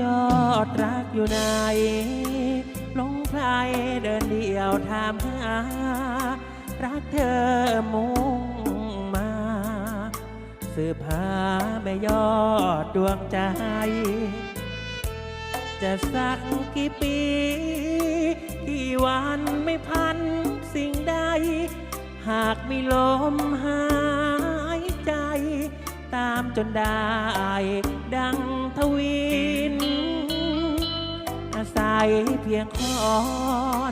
ยอดรักอยู่ไหนหลงใครเดินเดี่ยวถามหา รักเธอมุ่งมา สืบหาแม่ยอดดวงใจ จะสักกี่ปี กี่วันไม่พันสิ่งใด หากมีลมหายใจ ตามจนได้ เพียงคอ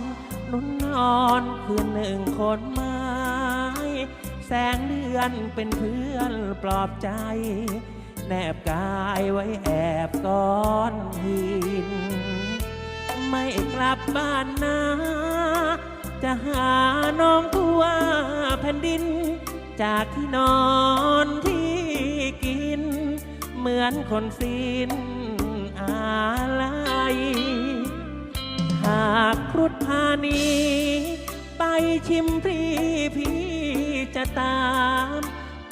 นนุ่นนอนคืนหนึ่งคนไม้ แสงเดือนเป็นเพื่อนปลอบใจ แนบกายไว้แอบก้อนหิน ไม่กลับบ้านนา จะหาน้องทั่วแผ่นดิน จากที่นอนที่กิน เหมือนคนสิ้น หากครุฑพานี ไปชิมพรีพี่จะตาม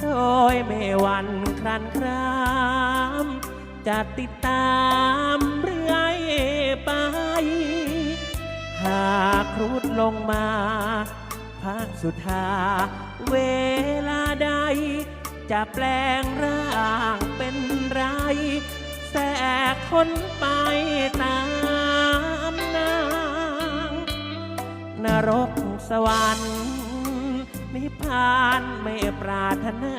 โดยไม่วันครันคราม จะติดตามเรื่อยไป หากครุฑลงมาพักสุธาเวลาใด จะแปลงร่างเป็นไร แสกคนไป นรกสวรรค์นิพพานไม่ปรารถนา